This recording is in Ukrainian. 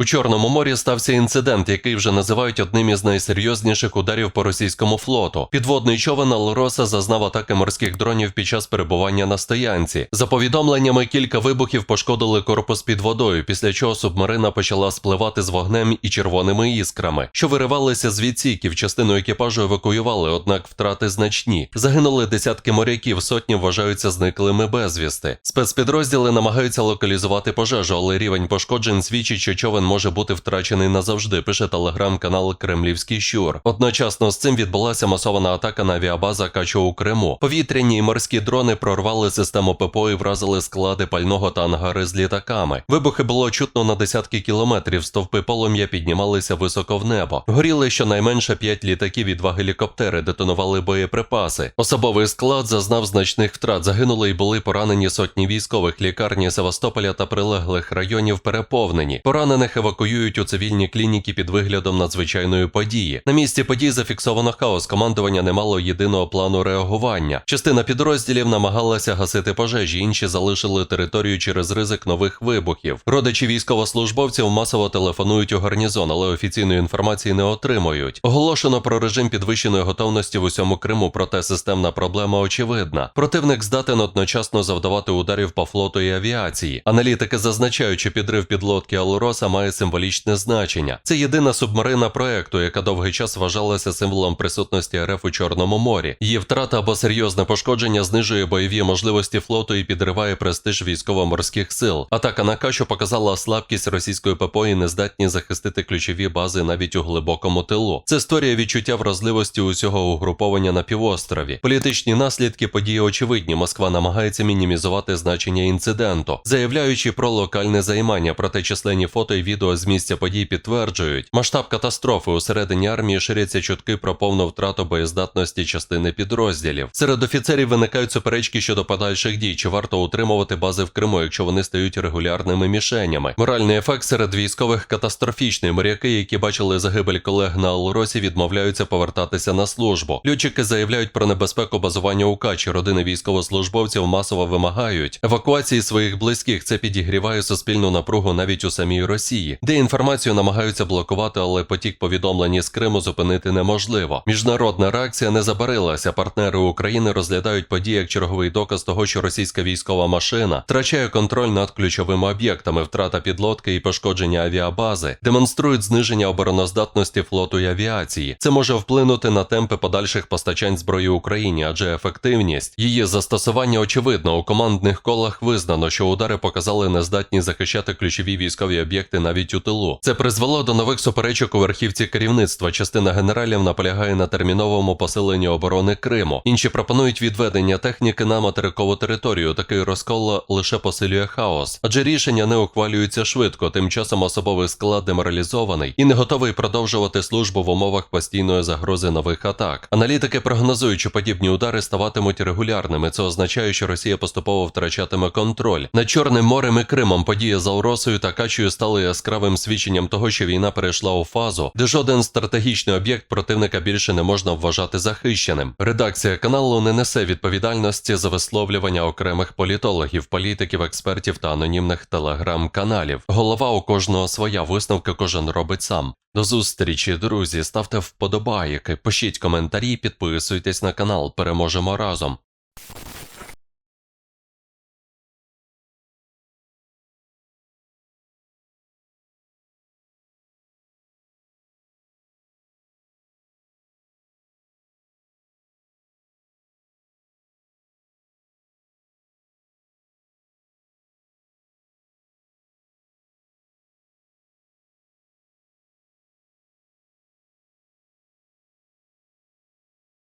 У Чорному морі стався інцидент, який вже називають одним із найсерйозніших ударів по російському флоту. Підводний човен Алроса зазнав атаки морських дронів під час перебування на стоянці. За повідомленнями, кілька вибухів пошкодили корпус під водою, після чого субмарина почала спливати з вогнем і червоними іскрами, що виривалися з відсіків. Частину екіпажу евакуювали, однак втрати значні. Загинули десятки моряків, сотні вважаються зниклими безвісти. Спецпідрозділи намагаються локалізувати пожежу, але рівень пошкоджень свідчить, що човен може бути втрачений назавжди. Пише телеграм-канал Кремлівський Щур. Одночасно з цим відбулася масована атака на авіабаза Качо у Криму. Повітряні і морські дрони прорвали систему ППО і вразили склади пального та ангари з літаками. Вибухи було чутно на десятки кілометрів. Стовпи полум'я піднімалися високо в небо. Горіли щонайменше п'ять літаків і два гелікоптери, детонували боєприпаси. Особовий склад зазнав значних втрат. Загинули і були поранені сотні військових. Лікарні Севастополя та прилеглих районів переповнені. Поранених евакуюють у цивільні клініки під виглядом надзвичайної події. На місці подій зафіксовано хаос. Командування не мало єдиного плану реагування. Частина підрозділів намагалася гасити пожежі, інші залишили територію через ризик нових вибухів. Родичі військовослужбовців масово телефонують у гарнізон, але офіційної інформації не отримують. Оголошено про режим підвищеної готовності в усьому Криму, проте системна проблема очевидна. Противник здатен одночасно завдавати ударів по флоту і авіації. Аналітики зазначають, що підрив підлодки Алроса має символічне значення. Це єдина субмарина проекту, яка довгий час вважалася символом присутності РФ у Чорному морі. Її втрата або серйозне пошкодження знижує бойові можливості флоту і підриває престиж військово-морських сил. Атака на Качу показала слабкість російської ППО і нездатність захистити ключові бази навіть у глибокому тилу. Це створює відчуття вразливості усього угруповання на півострові. Політичні наслідки події очевидні. Москва намагається мінімізувати значення інциденту, заявляючи про локальне займання, проте численні фото і відео з місця подій підтверджують, масштаб катастрофи у середині армії ширяться чутки про повну втрату боєздатності частини підрозділів. Серед офіцерів виникають суперечки щодо подальших дій, чи варто утримувати бази в Криму, якщо вони стають регулярними мішенями. Моральний ефект серед військових катастрофічний. Моряки, які бачили загибель колег на Алросі, відмовляються повертатися на службу. Льотчики заявляють про небезпеку базування у Качі. Родини військовослужбовців масово вимагають евакуації своїх близьких. Це підігріває суспільну напругу навіть у самій Росії, де інформацію намагаються блокувати, але потік повідомлень із Криму зупинити неможливо. Міжнародна реакція не забарилася. Партнери України розглядають події як черговий доказ того, що російська військова машина втрачає контроль над ключовими об'єктами, втрата підлодки і пошкодження авіабази, демонструють зниження обороноздатності флоту і авіації. Це може вплинути на темпи подальших постачань зброї Україні, адже ефективність її застосування очевидно. У командних колах визнано, що удари показали нездатність захищати ключові військові об'єкти навіть у тилу. Це призвело до нових суперечок у верхівці керівництва. Частина генералів наполягає на терміновому посиленні оборони Криму. Інші пропонують відведення техніки на материкову територію. Такий розкол лише посилює хаос, адже рішення не ухвалюються швидко. Тим часом особовий склад деморалізований і не готовий продовжувати службу в умовах постійної загрози нових атак. Аналітики прогнозують, що подібні удари ставатимуть регулярними. Це означає, що Росія поступово втрачатиме контроль над Чорним морем і Кримом. Події з Алросою та Качою стали яскравим свідченням того, що війна перейшла у фазу, де жоден стратегічний об'єкт противника більше не можна вважати захищеним. Редакція каналу не несе відповідальності за висловлювання окремих політологів, політиків, експертів та анонімних телеграм-каналів. Голова у кожного своя висновка кожен робить сам. До зустрічі, друзі. Ставте вподобайки, пишіть коментарі, підписуйтесь на канал. Переможемо разом.